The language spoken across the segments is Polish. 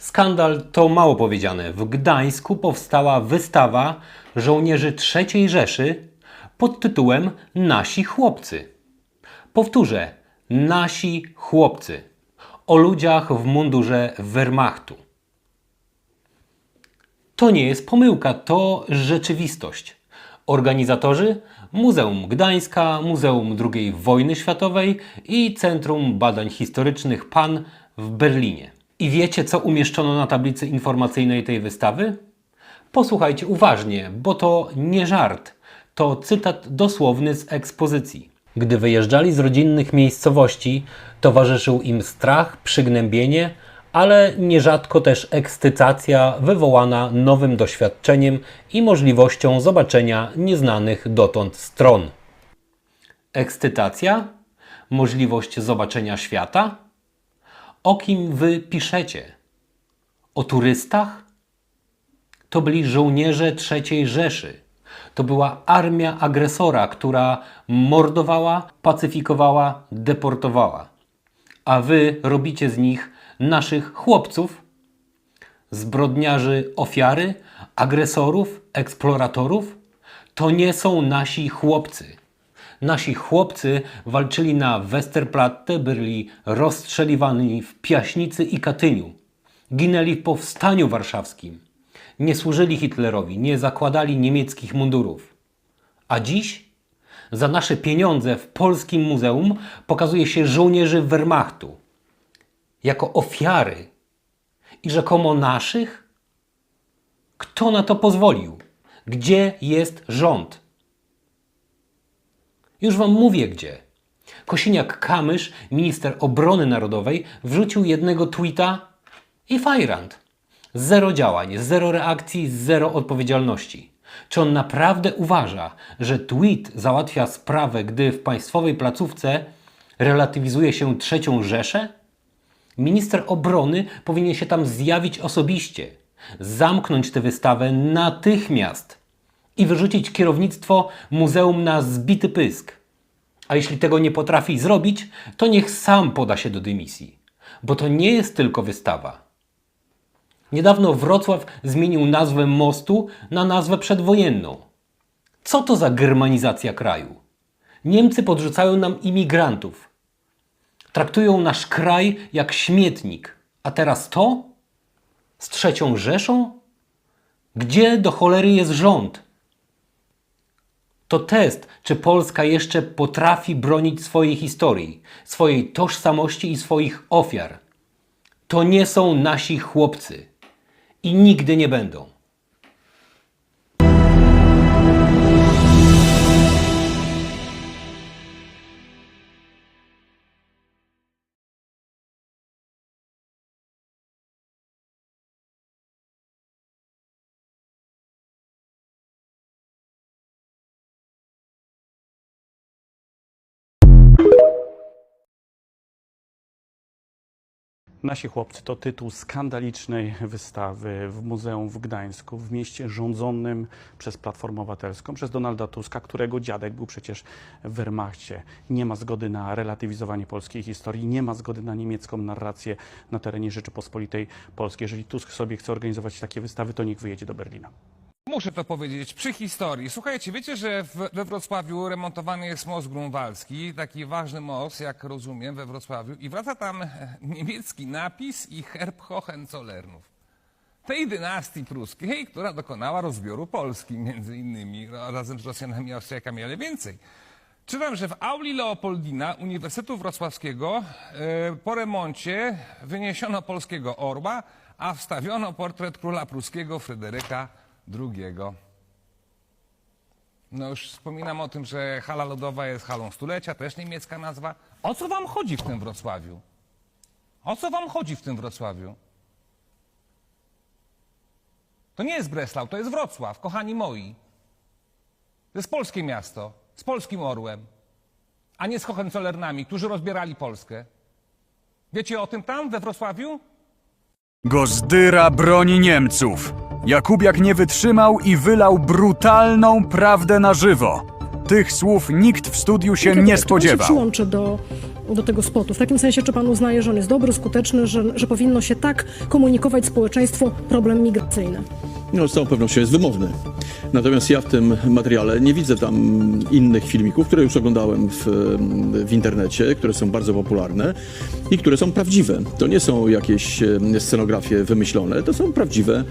Skandal to mało powiedziane. W Gdańsku powstała wystawa żołnierzy III Rzeszy pod tytułem Nasi chłopcy. Powtórzę, nasi chłopcy. O ludziach w mundurze Wehrmachtu. To nie jest pomyłka, to rzeczywistość. Organizatorzy Muzeum Gdańska, Muzeum II Wojny Światowej i Centrum Badań Historycznych PAN w Berlinie. I wiecie, co umieszczono na tablicy informacyjnej tej wystawy? Posłuchajcie uważnie, bo to nie żart. To cytat dosłowny z ekspozycji. Gdy wyjeżdżali z rodzinnych miejscowości, towarzyszył im strach, przygnębienie, ale nierzadko też ekscytacja wywołana nowym doświadczeniem i możliwością zobaczenia nieznanych dotąd stron. Ekscytacja? Możliwość zobaczenia świata? O kim wy piszecie? O turystach? To byli żołnierze III Rzeszy. To była armia agresora, która mordowała, pacyfikowała, deportowała. A wy robicie z nich naszych chłopców, zbrodniarzy ofiary, agresorów, eksploratorów? To nie są nasi chłopcy. Nasi chłopcy walczyli na Westerplatte, byli rozstrzeliwani w Piaśnicy i Katyniu. Ginęli w powstaniu warszawskim. Nie służyli Hitlerowi, nie zakładali niemieckich mundurów. A dziś za nasze pieniądze w polskim muzeum pokazuje się żołnierzy Wehrmachtu jako ofiary i rzekomo naszych? Kto na to pozwolił? Gdzie jest rząd? Już wam mówię gdzie. Kosiniak-Kamysz, minister obrony narodowej, wrzucił jednego tweeta i fajrant. Zero działań, zero reakcji, zero odpowiedzialności. Czy on naprawdę uważa, że tweet załatwia sprawę, gdy w państwowej placówce relatywizuje się trzecią Rzeszę? Minister obrony powinien się tam zjawić osobiście, zamknąć tę wystawę natychmiast i wyrzucić kierownictwo muzeum na zbity pysk. A jeśli tego nie potrafi zrobić, to niech sam poda się do dymisji, bo to nie jest tylko wystawa. Niedawno Wrocław zmienił nazwę mostu na nazwę przedwojenną. Co to za germanizacja kraju? Niemcy podrzucają nam imigrantów. Traktują nasz kraj jak śmietnik. A teraz to? Z trzecią Rzeszą? Gdzie do cholery jest rząd? To test, czy Polska jeszcze potrafi bronić swojej historii, swojej tożsamości i swoich ofiar. To nie są nasi chłopcy i nigdy nie będą. Nasi chłopcy to tytuł skandalicznej wystawy w Muzeum w Gdańsku, w mieście rządzonym przez Platformę Obywatelską, przez Donalda Tuska, którego dziadek był przecież w Wehrmachcie. Nie ma zgody na relatywizowanie polskiej historii, nie ma zgody na niemiecką narrację na terenie Rzeczypospolitej Polskiej. Jeżeli Tusk sobie chce organizować takie wystawy, to niech wyjedzie do Berlina. Muszę to powiedzieć, przy historii. Słuchajcie, wiecie, że w, we Wrocławiu remontowany jest most grunwaldzki, taki ważny most, jak rozumiem, we Wrocławiu i wraca tam niemiecki napis i herb Hohenzollernów. Tej dynastii pruskiej, która dokonała rozbioru Polski, między innymi, no, razem z Rosjanami i Austriakami, ale więcej. Czytam, że w auli Leopoldina Uniwersytetu Wrocławskiego e, po remoncie wyniesiono polskiego orła, a wstawiono portret króla pruskiego Fryderyka II. No już wspominam o tym, że hala lodowa jest halą stulecia, też niemiecka nazwa. O co wam chodzi w tym Wrocławiu? O co wam chodzi w tym Wrocławiu? To nie jest Breslau, to jest Wrocław, kochani moi. To jest polskie miasto, z polskim orłem, a nie z Hohenzollernami, którzy rozbierali Polskę. Wiecie o tym tam, we Wrocławiu? Gozdyra broni Niemców. Jakubiak nie wytrzymał i wylał brutalną prawdę na żywo. Tych słów nikt w studiu się nie spodziewał. się przyłączę do do tego spotu? W takim sensie, czy pan uznaje, że on jest dobry, skuteczny, że, że powinno się tak komunikować społeczeństwu problem migracyjny? No, z całą pewnością jest wymowny. Natomiast ja w tym materiale nie widzę tam innych filmików, które już oglądałem w, w internecie, które są bardzo popularne i które są prawdziwe. To nie są jakieś e, scenografie wymyślone, to są prawdziwe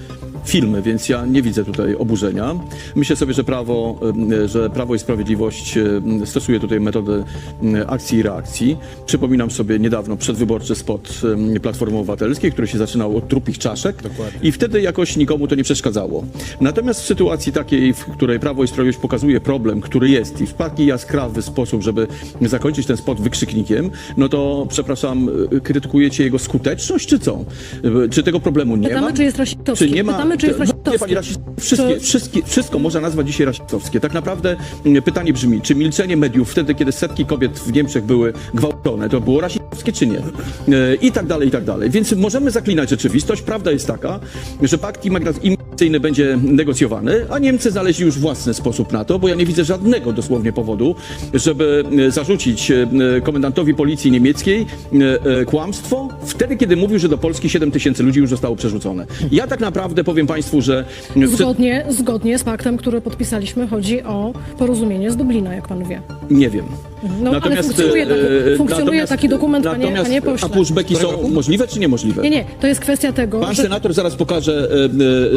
filmy, więc ja nie widzę tutaj oburzenia. Myślę sobie, że prawo, e, że Prawo i Sprawiedliwość stosuje tutaj metodę akcji i reakcji. Przypominam sobie niedawno przedwyborczy spot Platformy Obywatelskiej, który się zaczynał od trupich czaszek i wtedy jakoś nikomu to nie przeszkadzało. Natomiast w sytuacji takiej, w której Prawo i Sprawiedliwość pokazuje problem, który jest i w taki jaskrawy sposób, żeby zakończyć ten spot wykrzyknikiem, no to przepraszam, e, krytykujecie jego skuteczność, czy co? E, Czy tego problemu nie Pytamy, ma? czy jest rasistowski. Czy nie ma? Pytamy, czy jest Nie, pani rasist... wszystkie, wszystkie, wszystko można nazwać dzisiaj rasistowskie. Tak naprawdę mm, pytanie brzmi, czy milczenie mediów wtedy, kiedy setki kobiet w Niemczech były gwałcone, to było rasistowskie, czy nie? E, I tak dalej, i tak dalej. Więc możemy zaklinać rzeczywistość. Prawda jest taka, że pakt imigra- imigracyjny będzie negocjowany, a Niemcy znaleźli już własny sposób na to, bo ja nie widzę żadnego dosłownie powodu, żeby e, zarzucić e, komendantowi policji niemieckiej kłamstwo wtedy, kiedy mówił, że do Polski 7 tysięcy ludzi już zostało przerzucone. Ja tak naprawdę powiem Państwu, że Zgodnie, zgodnie z paktem, który podpisaliśmy, chodzi o porozumienie z Dublina, jak pan wie. nie wiem. No, ale funkcjonuje taki- e, funkcjonuje taki dokument, panie- natomiast, panie pośle. A pushbacki są możliwe czy niemożliwe? Nie, nie, to jest kwestia tego, Pan że... senator zaraz pokaże e,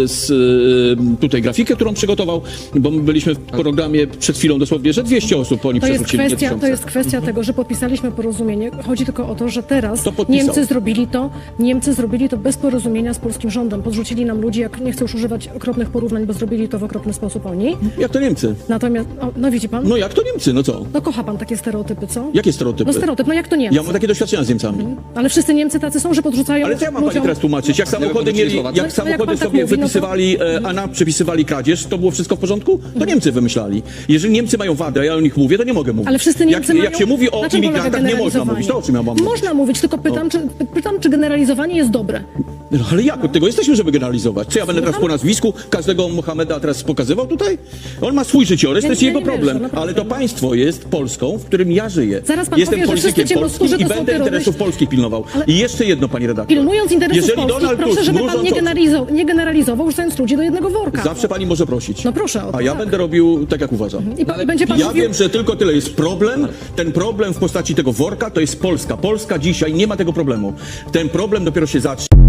e, z, e, tutaj grafikę, którą przygotował, bo my byliśmy w programie przed chwilą dosłownie, że 200 osób oni To jest, kwestia, to jest kwestia tego, że podpisaliśmy porozumienie. Chodzi tylko o to, że teraz To. Niemcy zrobili to, Niemcy zrobili to bez porozumienia z polskim rządem. Podrzucili nam ludzi, jak nie chcę już używać okropnych porównań, bo zrobili to w okropny sposób oni. Jak to Niemcy? Natomiast, o, no widzi pan, No jak to Niemcy, no co? no kocha pan takie stereotypy, co? Jakie stereotypy? No stereotyp, no jak to Niemcy? Ja mam takie doświadczenia z Niemcami. Ale wszyscy Niemcy tacy są, że podrzucają Ale co ja mam pani ludziom... teraz tłumaczyć? Jak samochody mieli, No, jak jak pan samochody tak sobie mówi, no to- wypisywali, e, a nam przypisywali kradzież, to było wszystko w porządku? To Niemcy wymyślali. Jeżeli Niemcy mają wadę, a ja o nich mówię, to nie mogę mówić. Ale wszyscy Niemcy jak, mają... jak się mówi o Na czym polega imigrantach, nie można generalizowanie? mówić. To o czym ja mam mówić? Można mówić, tylko pytam, czy, pytam, czy generalizowanie jest dobre. No ale jak? Od tego jesteśmy, żeby generalizować. Czy ja będę teraz po nazwisku każdego Mohameda teraz pokazywał tutaj? On ma swój życiorys, Ja- to jest ja jego nie wierzę, problem. naprawdę. ale to państwo jest Polską, w którym ja żyję. Zaraz pan Jestem powie, że wszyscy politykiem polskim i to są będę interesów terroryści. Polski pilnował. Ale- I jeszcze jedno, pani redaktor. Pilnując interesów Jeżeli polskich, Donald proszę, Tusk, żeby pan nie, oczy- generalizował, nie generalizował, wrzucając ludzi do jednego worka. Zawsze pani może prosić. No proszę o to, A ja tak. będę robił tak, jak uważam. I pan, będzie pan Ja mówił... wiem, że tylko tyle jest problem. Ten problem w postaci tego worka to jest Polska. Polska dzisiaj nie ma tego problemu. Ten problem dopiero się zacznie.